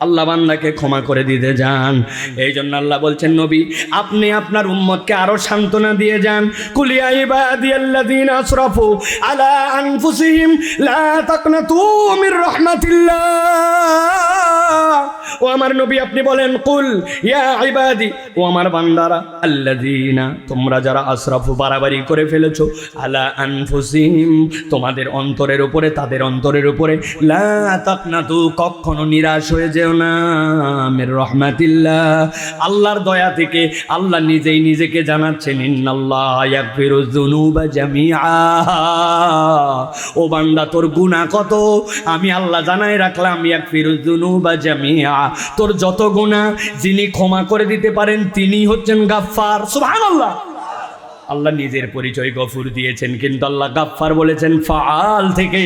আল্লাহ বান্দাকে ক্ষমা করে দিতে যান। এই জন্য আল্লাহ বলছেন নবী আপনি আপনার উম্মতকে আরও সান্ত্বনা দিয়ে যান। কুলিয়া ইবাদিয়াল্লাযীনা আসরাফু আলা আনফুসিহিম লা তাকনাতু মির রাহমাতিল্লাহ। ও আমার নবী আপনি বলেন কুল ইয়া ইবাদি ও আমার বান্দারা আল্লাযীনা তোমরা যারা আসরাফু বাড়াবাড়ি করে ফেলেছো আলা আনফুসিহিম তোমাদের অন্তরের উপরে তাদের অন্তরের উপরে লা তাকনাতু কখনো নিরাশ হয়ে যেও না আমির রহমাতিল্লাহ। আল্লাহর দয়া থেকে আল্লাহ নিজেই নিজেকে জানাচ্ছেন ও বান্দা, তোর গুনাহ কত? আমি আল্লাহ জানাই রাখলাম ইয়াগফিরুয যুনুবা জামিআ। তোর যত গুনাহ যিনি ক্ষমা করে দিতে পারেন তিনি হচ্ছেন গাফফার। সুবহানাল্লাহ। আল্লাহ নিজের পরিচয় গফুর দিয়েছেন, কিন্তু আল্লাহ গাফফার বলেছেন ফাল থেকে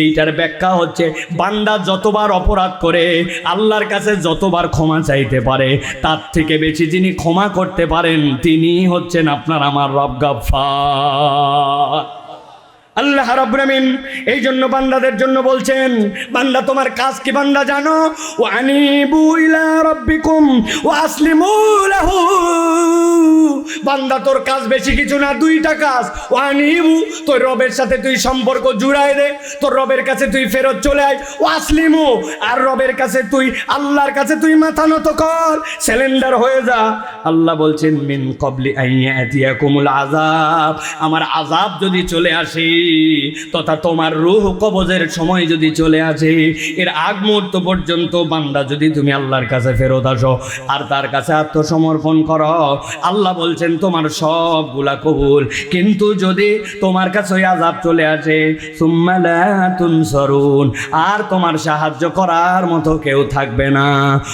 এইটার ব্যাখ্যা হচ্ছে, বান্দা যতবার অপরাধ করে, আল্লাহর কাছে যতবার ক্ষমা চাইতে পারে, তার থেকে বেশি যিনি ক্ষমা করতে পারেন তিনি হচ্ছেন আপনার আমার রব গাফফার। আল্লাহ রাব্বুল আমিন এই জন্য বান্দাদের জন্য বলছেন, বান্দা তোমার কাজ কি বান্দা জানো? ও আনিবু ইলা রাব্বিকুম ওয়া আসলিমু বান্দা, তোর কাজ বেশি কিছু না, দুইটা কাজ। ও তোর রবের সাথে তুই সম্পর্ক জুড়াই দে, তোর রবের কাছে তুই ফেরত চলে আয়। ও আসলিমু, আর রবের কাছে তুই, আল্লাহর কাছে তুই মাথা নত কর, সিলিন্ডার হয়ে যা। আল্লাহ বলছেন, মিন কবলি আইয়াতিয়াকুমুল আজাব আমার আযাব যদি চলে আসে তথা তোমার রূহ কবজের সময় যদি চলে আসে, এর আগ মুহূর্ত পর্যন্ত বান্দা যদি তুমি আল্লাহর কাছে ফেরত আসো আর তার কাছে আত্মসমর্পণ করো, আল্লাহ বলছেন তোমার সবগুলা কবুল। কিন্তু যদি তোমার কাছে ওই আজাব চলে আসে লা আর তোমার সাহায্য করার মতো কেউ থাকবে না।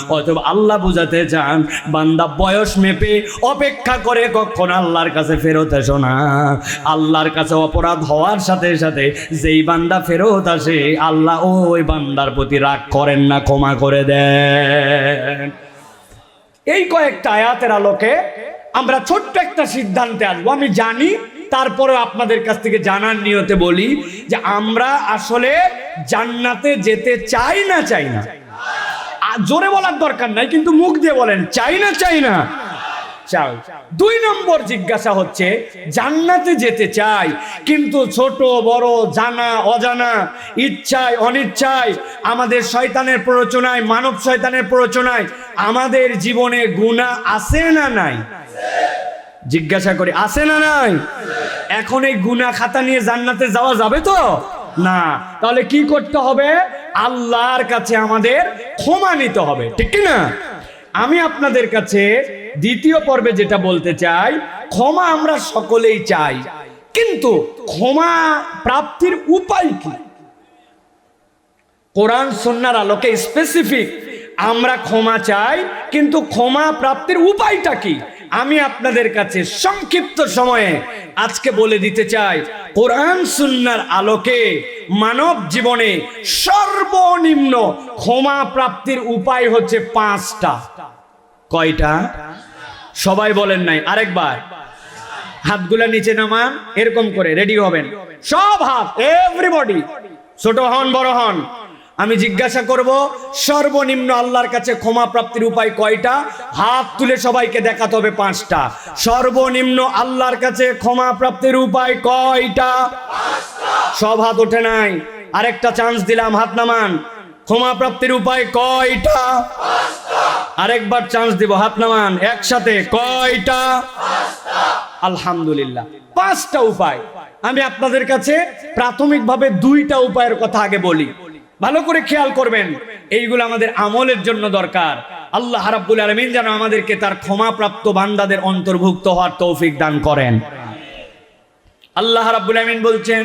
অথবা আল্লাহ বুঝাতে চান, বান্দা বয়স মেপে অপেক্ষা করে কখন আল্লাহর কাছে ফেরত এসো না। আল্লাহর কাছে অপরাধ হওয়ার সাথে সাথে যেই বান্দা ফেরত আসে, আল্লাহ ওই বান্দার প্রতি রাগ করেন না, ক্ষমা করে দেন। এই কয়েকটা আয়াতের আলোকে আমরা ছোট্ট একটা সিদ্ধান্তে আসব। আমি জানি, তারপরে আপনাদের কাছ থেকে জানার নিয়তে বলি যে আমরা আসলে জান্নাতে যেতে চাই না চাই না। জোরে বলার দরকার নাই, কিন্তু মুখ দিয়ে বলেন, চাই না চাই না। চাই। দুই নম্বর জিজ্ঞাসা হচ্ছে, জান্নাতে যেতে চাই, কিন্তু ছোট, বড়, জানা, অজানা, ইচ্ছায়, অনিচ্ছায়, আমাদের শয়তানের প্ররোচনায়, মানব শয়তানের প্ররোচনায়, আমাদের জীবনে গুণা আছে না নাই? জিজ্ঞাসা করি, আছে না নাই? এখন এই গুনা খাতা নিয়ে জান্নাতে যাওয়া যাবে তো? না। তাহলে কি করতে হবে? আল্লাহর কাছে আমাদের ক্ষমা নিতে হবে। ঠিক না? আমি আপনাদের কাছে দ্বিতীয় পর্বে যেটা বলতে চাই, ক্ষমা আমরা সকলেই চাই। কিন্তু ক্ষমা প্রাপ্তির উপায় কি? কোরআন সন্ন্যার আলোকে স্পেসিফিক আমরা ক্ষমা চাই, কিন্তু ক্ষমা প্রাপ্তির উপায়টা কি? আমি আপনাদের কাছে সংক্ষিপ্ত সময়ে আজকে বলে দিতে চাই, কোরআন সুন্নার আলোকে মানব জীবনে সর্বনিম্ন ক্ষমা প্রাপ্তির উপায় হচ্ছে পাঁচটা। কয়টা? সবাই বলেন নাই, আরেকবার। হাতগুলা নিচে নামান, এরকম করে, রেডি হবেন। সব হাত এভরিবডি ছোট হন, বড় হন। আমি জিজ্ঞাসা করব, সর্বনিম্ন আল্লাহর কাছে ক্ষমা প্রাপ্তির উপায় কয়টা? হাত তুলে সবাইকে দেখাতে হবে পাঁচটা। সর্বনিম্ন আল্লাহর কাছে ক্ষমা প্রাপ্তির উপায় কয়টা? সব হাত ওঠে নাই। আরেকটা চান্স দিলাম, হাত নামান। ক্ষমা প্রাপ্তির উপায় কয়টা? আরেকবার চান্স দিব, হাত নামান। একসাথে, কয়টা? আলহামদুলিল্লাহ। পাঁচটা উপায়। আমি আপনাদের কাছে প্রাথমিকভাবে দুইটা উপায়ের কথা আগে বলি। ভালো করে খেয়াল করবেন, এইগুলো আমাদের আমলের জন্য দরকার। আল্লাহ রাব্বুল আলমিন যেন আমাদেরকে তার ক্ষমাপ্রাপ্ত বান্দাদের অন্তর্ভুক্ত হওয়ার তৌফিক দান করেন। আল্লাহ রাব্বুল আলমিন বলছেন,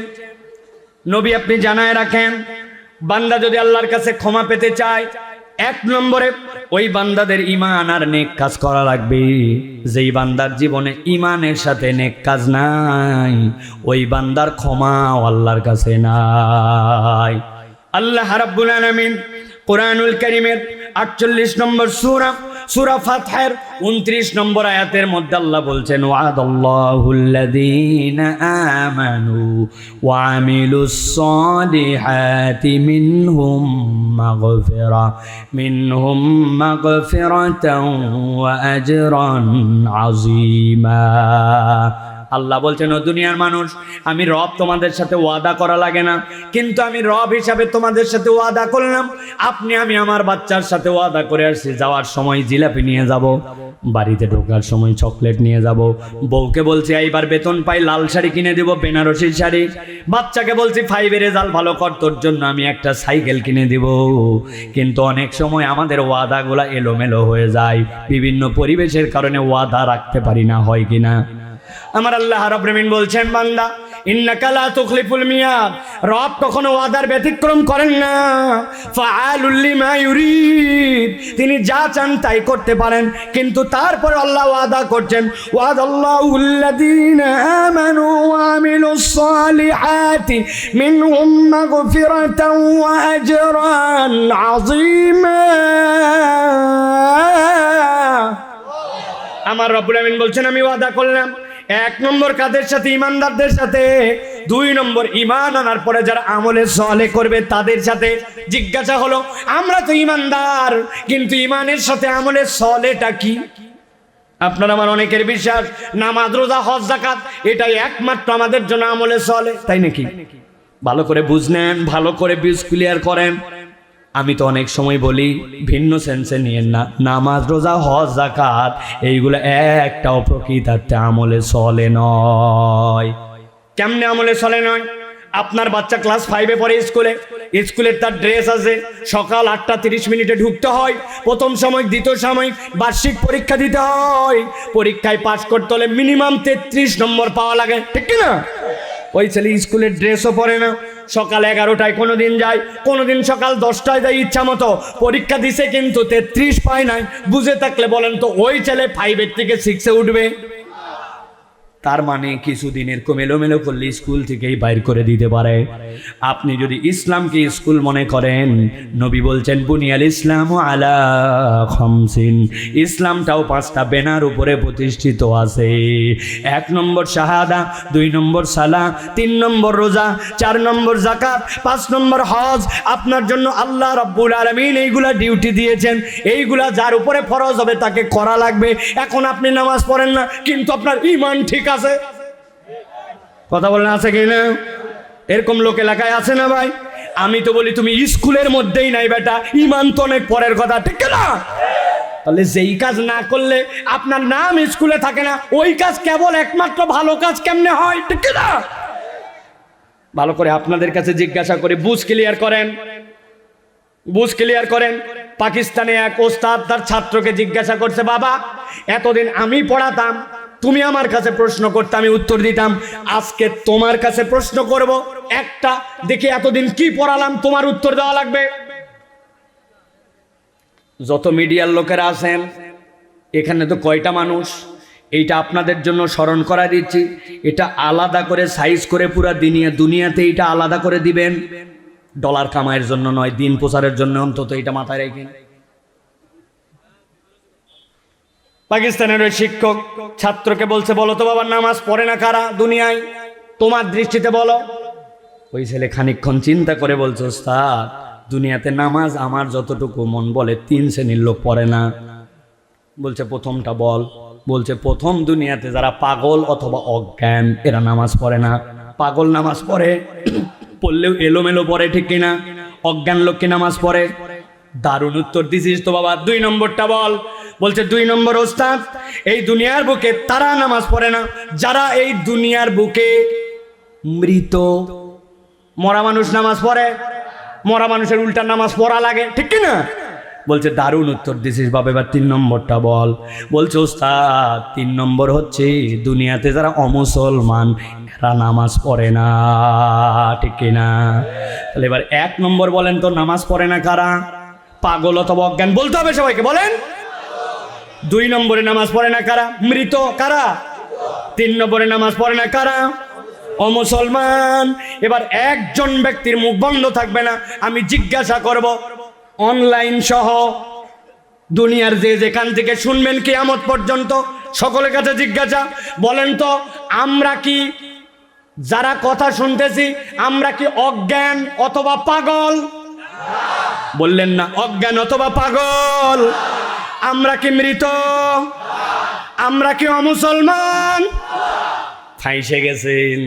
নবী আপনি জানায় রাখেন, বান্দা যদি আল্লাহর কাছে ক্ষমা পেতে চায়, এক নম্বরে ওই বান্দাদের ইমান আর নেক কাজ করা লাগবে। যেই বান্দার জীবনে ইমানের সাথে নেক কাজ নাই, ওই বান্দার ক্ষমা আল্লাহর কাছে নাই। আল্লাহ রাব্বুল আলামিন কোরআনুল কারীমের 48 নম্বর সূরা সূরা ফাতহের 29 নম্বর আয়াতের মধ্যে আল্লাহ বলছেন, ওয়াদাল্লাহুল্লাযীনা আমানু ওয়া আমিলুস সালিহাতি মিনহুম মাগফিরা, মিনহুম মাগফিরাতাও ওয়া আজরান আযীমা। আল্লাহ বলছেন, ও দুনিয়ার মানুষ, আমি রব তোমাদের সাথে ওয়াদা করা লাগে না। কিন্তু আমি রব হিসাবে তোমাদের সাথে ওয়াদা করলাম। আপনি, আমি আমার বাচ্চার সাথে ওয়াদা করে আসছি। যাওয়ার সময় জিলাপি নিয়ে যাব, বাড়িতে ঢোকার সময় চকলেট নিয়ে যাব। বউকে বলছি, এইবার বেতন পাই, লাল শাড়ি কিনে দেব, বেনারসি শাড়ি। বাচ্চাকে বলছি, ফাইভের রেজাল্ট ভালো কর, তোর জন্য আমি একটা সাইকেল কিনে দিব। কিন্তু অনেক সময় আমাদের ওয়াদাগুলা এলোমেলো হয়ে যায়। বিভিন্ন পরিবেশের কারণে ওয়াদা রাখতে পারি না, হয় কিনা আমার আল্লাহ রব্রমিন বলছেন, বান্দা তুখলিফুল রব কখনো ওয়াদার ব্যতিক্রম করেন না। তিনি যা চান তাই করতে পারেন, কিন্তু তারপর আল্লাহ ওয়াদা করছেন আমার রব্বুল আমিন বলছেন, আমি ওয়াদা করলাম এক নম্বর কাদের সাথে? ইমানদারদের সাথে। দুই নম্বর ইমান আনার পরে যারা আমলে সলে করবে, তাদের সাথে জিজ্ঞাসা হলো, আমরা তো ইমানদার কিন্তু ইমানের সাথে আমলে সলেটা কি? আপনার আমার অনেকের বিশ্বাস, নামাজ, রোজা, হজ জাকাত এটাই একমাত্র আমাদের জন্য আমলে সলে, তাই নাকি? ভালো করে বুঝলেন, ভালো করে বিজ ক্লিয়ার করেন। আমি তো অনেক সময় বলি, ভিন্ন সেন্সে নিয়েন না। নামাজ, রোজা, হজ জাকাত এইগুলো একটাও প্রকৃতার্থে আমলে চলে নয়। কেমনে আমলে চলে নয়? আপনার বাচ্চা ক্লাস ফাইভে পড়ে স্কুলে, স্কুলের তার ড্রেস আছে, সকাল আটটা তিরিশ মিনিটে ঢুকতে হয়, প্রথম সময় দ্বিতীয় সময় বার্ষিক পরীক্ষা দিতে হয়। পরীক্ষায় পাশ করতে হলে মিনিমাম তেত্রিশ নম্বর পাওয়া লাগে, ঠিক না? ওই ছেলে স্কুলের ড্রেসও পরে না। সকাল এগারোটায় কোনো দিন যায় কোনো দিন সকাল দশটায় যায় ইচ্ছা মতো। পরীক্ষা দিছে কিন্তু তেত্রিশ পায় নাই। বুঝে থাকলে বলেন তো, ওই ছেলে ফাইভের থেকে সিক্সে উঠবে। তার মানে কিছুদিন এরকম করলে স্কুল থেকেই বাইর করে দিতে পারে। আপনি যদি ইসলামকে স্কুল মনে করেন, নবী বলছেন, বুনিয়াল ইসলাম আলা খমসিন। ইসলামটাও পাঁচটা বেনার উপরে প্রতিষ্ঠিত আছে। এক নম্বর শাহাদা, দুই নম্বর সালা তিন নম্বর রোজা, চার নম্বর জাকাত পাঁচ নম্বর হজ। আপনার জন্য আল্লাহ রব্বুল আলমিন এইগুলা ডিউটি দিয়েছেন। এইগুলা যার উপরে ফরজ হবে তাকে করা লাগবে। এখন আপনি নামাজ পড়েন না, কিন্তু আপনার ইমান ঠিক আছে? কথা বলেন, আছে কি না? এরকম লোক এলাকায় আছে না ভাই? আমি তো বলি, তুমি স্কুলের মধ্যেই নাই বেটা, ইমান তো অনেক পরের কথা, ঠিক না? তাহলে যেই কাজ না করলে আপনার নাম স্কুলে থাকে না, ওই কাজ কেবল একমাত্র ভালো কাজ কেমনে হয়, ঠিক না? ভালো করে আপনাদের কাছে জিজ্ঞাসা করে, বুঝ ক্লিয়ার করেন। বুঝ ক্লিয়ার করেন। পাকিস্তানে এক ওস্তাদ, তার ছাত্রকে জিজ্ঞাসা করছে, বাবা, এতদিন আমি পড়াতাম তুমি আমার কাছে প্রশ্ন করতে আমি উত্তর দিতাম। আজকে তোমার কাছে প্রশ্ন করব। একটা, দেখি এতদিন কি পড়ালাম, তোমার উত্তর দেওয়া লাগবে। যত মিডিয়ার লোকেরা আছেন, এখানে তো কয়টা মানুষ, এইটা আপনাদের জন্য স্মরণ করা দিচ্ছি। এটা আলাদা করে সাইজ করে পুরা দিনিয়া, দুনিয়াতে এটা আলাদা করে দিবেন। ডলার কামাইয়ের জন্য নয়, দিন প্রচারের জন্য অন্তত এটা মাথায় রেখে পাকিস্তানের ওই শিক্ষক ছাত্রকে বলছে, বলো তো বাবার নামাজ পড়ে না কারা দুনিয়ায়? তোমার দৃষ্টিতে বলো। ওই ছেলে খানিকক্ষণ চিন্তা করে বলছে, ওস্তাদ, দুনিয়াতে নামাজ আমার যতটুকু মন বলে, তিন শ্রেণির লোক পড়ে না। বলছে, প্রথমটা বল। বলছে, প্রথম দুনিয়াতে যারা পাগল অথবা অজ্ঞান, এরা নামাজ পড়ে না। পাগল নামাজ পড়ে, পড়লেও এলোমেলো পড়ে, ঠিক কিনা? অজ্ঞান লোককে নামাজ পড়ে? দারুণ উত্তর দিছিস তো বাবা, দুই নম্বরটা বল। বলছে, দুই নম্বর ওস্তাদ, এই দুনিয়ার বুকে তারা নামাজ পড়ে না, যারা এই দুনিয়ার বুকে মৃত। মরা মানুষ নামাজ পড়ে, মরা মানুষের উল্টা নামাজ পড়া লাগে, ঠিক কি না? বলছে, দারুণ উত্তর দিছিস বাবা এবার তিন নম্বরটা বল। বলছে, ওস্তাদ, তিন নম্বর হচ্ছে, দুনিয়াতে যারা অমুসলমান, এরা নামাজ পড়ে না, ঠিক কি না? তাহলে এবার এক নম্বর বলেন তো, নামাজ পড়ে না কারা? পাগল অথবা অজ্ঞান, বলতে হবে সবাইকে, বলেন। দুই নম্বরে নামাজ পড়ে না কারা? মৃত কারা? তিন নম্বরে নামাজ পড়ে না কারা? ও মুসলমান, এবার একজন ব্যক্তির মুখ বন্ধ থাকবে না, আমি জিজ্ঞাসা করব, অনলাইন সহ দুনিয়ার যে যেখান থেকে শুনবেন কিয়ামত পর্যন্ত সকলের কাছে জিজ্ঞাসা, বলেন তো, আমরা কি যারা কথা শুনতেছি, আমরা কি অজ্ঞান অথবা পাগল? বললেন না, অজ্ঞান অথবা পাগল। আমরা কি মৃত? আমরা কি অমুসলমান? ফাইসে গেছেন।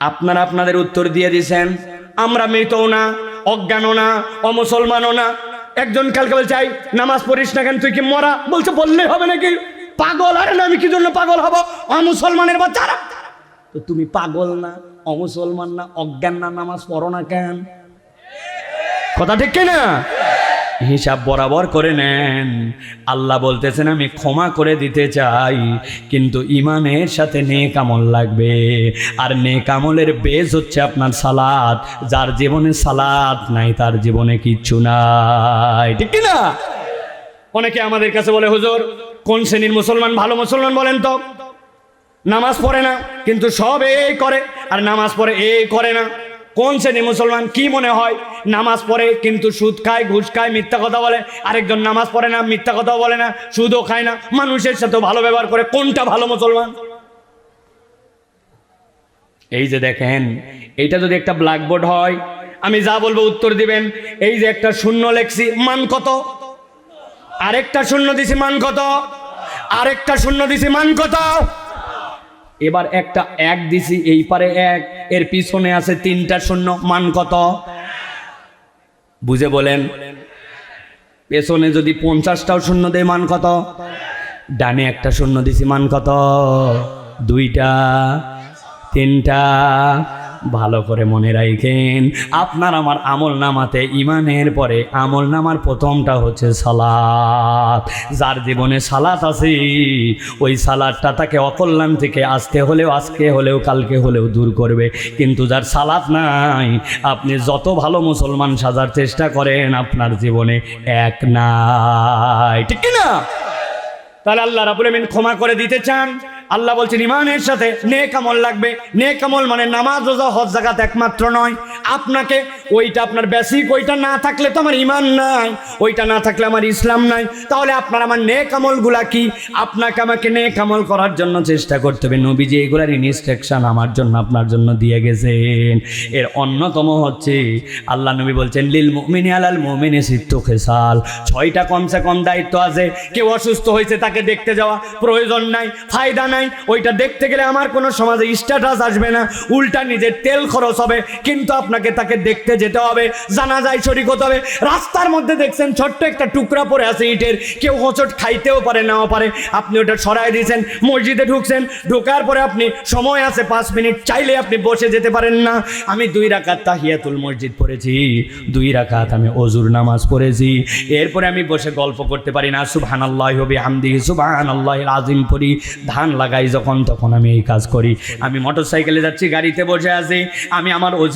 আপনারা আপনাদের উত্তর দিয়ে দিছেন আমরা মৃতও না অজ্ঞানও না অমুসলমানও না। একজন কালকে বলছে "এই, নামাজ পড়িস না কেন? তুই কি মরা? বলছে বললে হবে নাকি? পাগল? আরে না আমি কি জন্য পাগল হব? অমুসলমানের বাচ্চারা? তো তুমি পাগল না অমুসলমান না অজ্ঞান না নামাজ পড়ো না কেন? কথা ঠিক না হিসাব বরাবর করে নেন। আল্লাহ বলতেছেন, আমি ক্ষমা করে দিতে চাই, কিন্তু ইমানের সাথে নেক আমল লাগবে। আর নেক আমলের বেজ হচ্ছে আপনার সালাদ যার জীবনে সালাদ নাই, তার জীবনে কিচ্ছু নাই। ঠিক না অনেকে আমাদের কাছে বলে, হুজুর, কোন শ্রেণির মুসলমান? ভালো মুসলমান বলেন তো। নামাজ পড়ে না, কিন্তু সব এই করে। আর নামাজ পড়ে এই করে না। কোন শ্রেণি মুসলমান কি মনে হয়? নামাজ পড়ে কিন্তু সুদ খায়, ঘুষ খায়, মিথ্যা কথা বলে। আরেকজন নামাজ পড়ে না, মিথ্যা কথা বলে না, সুদও খায় না। মানুষের সাথে ভালো ব্যবহার করে কোনটা ভালো মুসলমান? এই যে দেখেন এইটা যদি একটা ব্ল্যাকবোর্ড হয়, আমি যা বলব উত্তর দিবেন। এই যে একটা শূন্য লেখছি, মান কত? আরেকটা শূন্য দিছি, মান কত? আরেকটা শূন্য দিছি, মান কত? এবার একটা এক দিছি, এই পারে এক এর পিছনে আছে তিনটা শূন্য, মান কত? বুঝে বলেন। পেছনে যদি পঞ্চাশটাও শূন্য দেয়, মান কত? ডানে একটা শূন্য দিছি, মান কত? দুইটা, তিনটা ভালো করে মনে রাখেন আপনার আমার আমল নামাতে ইমানের পরে আমল নামার প্রথমটা হচ্ছে সালাত। যার জীবনে সালাত আছে, ওই সালাদটা তাকে অকল্যাণ থেকে আসতে হলেও, আজকে হলেও, কালকে হলেও দূর করবে। কিন্তু যার সালাত নাই, আপনি যত ভালো মুসলমান সাজার চেষ্টা করেন, আপনার জীবনে এক নাই। ঠিক না তাহলে আল্লাহ রাবুল আমিন ক্ষমা করে দিতে চান। আল্লাহ বলছেন, ইমানের সাথে নেক আমল লাগবে। নেক আমল মানে নামাজ, রোজা, হজ জাগাত একমাত্র নয়। আপনাকে, ওইটা আপনার বেসিক ওইটা না থাকলে তো আমার ইমান নাই, ওইটা না থাকলে আমার ইসলাম নাই। তাহলে আপনার আমার নেক আমলগুলা কি? আপনাকে আমাকে নেক আমল করার জন্য চেষ্টা করতে হবে। নবীজি এগুলার ইনস্ট্রাকশন আমার জন্য, আপনার জন্য দিয়ে গেছেন। এর অন্যতম হচ্ছে, আল্লাহ নবী বলছেন, লিল মুমিনি আলাল মুমিনি সিত্ত খেসাল। ছয়টা কমসে কম দায়িত্ব আছে। কেউ অসুস্থ হয়েছে তাকে দেখতে যাওয়া প্রয়োজন নাই, ফায়দা নাই। ওইটা দেখতে গেলে আমার কোনো সমাজে স্ট্যাটাস আসবে না। উল্টা নিজের তেল খরচ হবে, কিন্তু আপনাকে তাকে দেখতে যেতে হবে জানা যায় শরিক হতে হবে। রাস্তার মধ্যে দেখছেন ছোট্ট একটা টুকরা পড়ে আছে ইটের, কেউ হোঁচট খাইতেও পারে, নাও পারে। আপনি ওটা সরাই দিয়েছেন, মসজিদে ঢুকছেন, ঢোকার পরে আপনি সময় আছে, পাঁচ মিনিট চাইলে আপনি বসে যেতে পারেন না। আমি দুই রাকাত তাহিয়াতুল মসজিদ পড়েছি, দুই রাকাত আমি অজুর নামাজ পড়েছি। এরপরে আমি বসে গল্প করতে পারি না সুবহান আল্লাহ হবি হামদি সুবহান আল্লাহ আজিম পড়ি, ধান লাগাই যখন, তখন আমি এই কাজ করি। আমি মোটর সাইকেলে যাচ্ছি, গাড়িতে বসে আছি, আমি আমার অজি